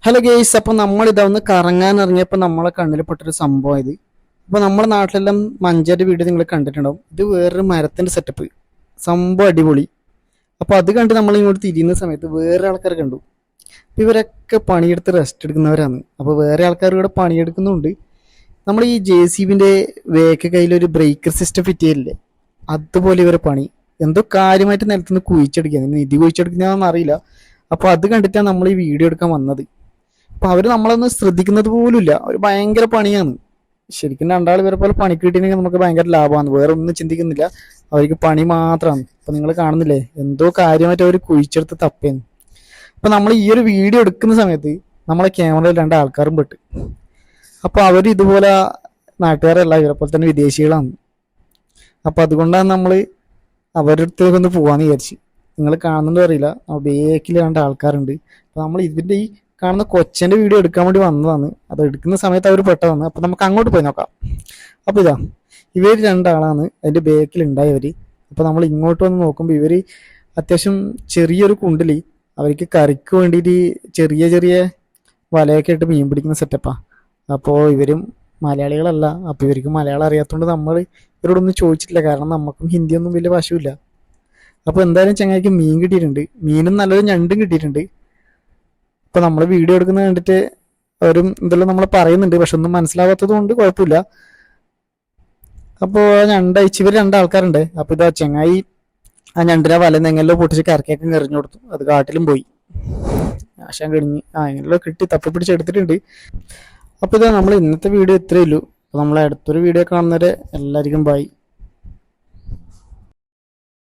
Hello guys അപ്പൊ നമ്മൾ ഒന്ന് കറങ്ങാൻ ഇറങ്ങിയപ്പോൾ നമ്മളെ കണ്ണിൽ പെട്ടൊരു സംഭവം ഇത് ഇപ്പൊ നമ്മുടെ നാട്ടിലെല്ലാം മഞ്ചേരി വീട് നിങ്ങൾ കണ്ടിട്ടുണ്ടാവും. ഇത് വേറൊരു മരത്തിന്റെ സെറ്റപ്പ് സംഭവം അടിപൊളി. അപ്പൊ അത് കണ്ട് നമ്മൾ ഇങ്ങോട്ട് തിരിയുന്ന സമയത്ത് വേറെ ആൾക്കാർ കണ്ടു. അപ്പൊ ഇവരൊക്കെ പണിയെടുത്ത് റെസ്റ്റ് എടുക്കുന്നവരാണ്. അപ്പൊ വേറെ ആൾക്കാർ ഇവിടെ പണിയെടുക്കുന്നുണ്ട്. നമ്മൾ ഈ ജെ സി ബിന്റെ വേക്ക് കയ്യിൽ ഒരു ബ്രേക്കർ സിസ്റ്റം ഫിറ്റ് ചെയ്യില്ലേ അതുപോലെ ഇവരെ പണി. എന്തോ കാര്യമായിട്ട് നിലത്തുനിന്ന് കുഴിച്ചെടുക്കുക നിധി കുഴിച്ചെടുക്കുന്നതാണെന്ന് അറിയില്ല അപ്പൊ അത് കണ്ടിട്ടാണ് നമ്മൾ ഈ വീഡിയോ എടുക്കാൻ വന്നത്. അപ്പൊ അവർ നമ്മളൊന്നും ശ്രദ്ധിക്കുന്നത് പോലുമില്ല. അവർ ഭയങ്കര പണിയാണ്. ശരിക്കും രണ്ടാൾ ഇവരെ പോലെ പണി കിട്ടിയിട്ടുണ്ടെങ്കിൽ നമുക്ക് ഭയങ്കര ലാഭമാണ്. വേറെ ഒന്നും ചിന്തിക്കുന്നില്ല. അവർക്ക് പണി മാത്രമാണ്. അപ്പൊ നിങ്ങൾ കാണുന്നില്ലേ? എന്തോ കാര്യമായിട്ട് അവർ കുഴിച്ചെടുത്ത് തപ്പേന്ന്. അപ്പൊ നമ്മൾ ഈ ഒരു വീഡിയോ എടുക്കുന്ന സമയത്ത് നമ്മളെ ക്യാമറയിൽ രണ്ട് ആൾക്കാരും പെട്ട്. അപ്പൊ അവർ ഇതുപോലെ നാട്ടുകാരല്ല ഇവരെ പോലെ തന്നെ വിദേശികളാണ്. അപ്പൊ അതുകൊണ്ടാണ് നമ്മൾ അവരുടെ ഒന്ന് പോവാന്ന് വിചാരിച്ചു. നിങ്ങൾ കാണുന്നുണ്ടോ അറിയില്ല. ബേക്കിൽ രണ്ട് ആൾക്കാരുണ്ട്. അപ്പൊ നമ്മൾ ഇതിന്റെ ഈ കാണുന്ന കൊച്ചന്റെ വീഡിയോ എടുക്കാൻ വേണ്ടി വന്നതാണ്. അത് എടുക്കുന്ന സമയത്ത് അവർ പെട്ടതാണ്. അപ്പൊ നമുക്ക് അങ്ങോട്ട് പോയി നോക്കാം. അപ്പൊ ഇതാ ഇവർ രണ്ടാളാണ്. അതിന്റെ ബേക്കിൽ ഉണ്ടായവര് അപ്പൊ നമ്മൾ ഇങ്ങോട്ട് വന്ന് നോക്കുമ്പോൾ ഇവർ അത്യാവശ്യം ചെറിയൊരു കുണ്ടിൽ അവർക്ക് കറിക്ക് വേണ്ടിയിട്ട് ചെറിയ ചെറിയ വലയൊക്കെ ഇട്ട് മീൻ പിടിക്കുന്ന സെറ്റപ്പാ അപ്പോൾ ഇവരും മലയാളികളല്ല. അപ്പോൾ ഇവർക്ക് മലയാളം അറിയാത്തതുകൊണ്ട് നമ്മൾ ഇവരോടൊന്നും ചോദിച്ചിട്ടില്ല. കാരണം നമുക്കും ഹിന്ദിയൊന്നും വലിയ ഭാഷയില്ല അപ്പോൾ എന്തായാലും ചങ്ങായിക്ക് മീൻ കിട്ടിയിട്ടുണ്ട്. മീനും നല്ലൊരു ഞണ്ടും കിട്ടിയിട്ടുണ്ട്. അപ്പോൾ നമ്മൾ വീഡിയോ എടുക്കുന്നത് കണ്ടിട്ട് അവരും എന്തെല്ലാം നമ്മൾ പറയുന്നുണ്ട്. പക്ഷെ ഒന്നും മനസ്സിലാവാത്തത് കൊണ്ട് കുഴപ്പമില്ല. അപ്പോൾ അയച്ച് ഇവർ രണ്ടാൾക്കാരുണ്ട് അപ്പോൾ ഇതാ ചെങ്ങായി ആ ഞണ്ടിനെ വല എങ്ങനെയല്ലോ പൊട്ടിച്ച് കരക്കൊക്കെ എറിഞ്ഞു കൊടുത്തു. അത് കാട്ടിലും പോയി. ആശാൻ കഴിഞ്ഞ് ആ എങ്ങനെയല്ലോ കിട്ടി. തപ്പി പിടിച്ചെടുത്തിട്ടുണ്ട് അപ്പോൾ ഇതാ നമ്മൾ ഇന്നത്തെ വീഡിയോ ഇത്രയേ ഉള്ളൂ. അപ്പോൾ നമ്മൾ അടുത്തൊരു വീഡിയോ കാണുന്നവരെ എല്ലാവർക്കും ബൈ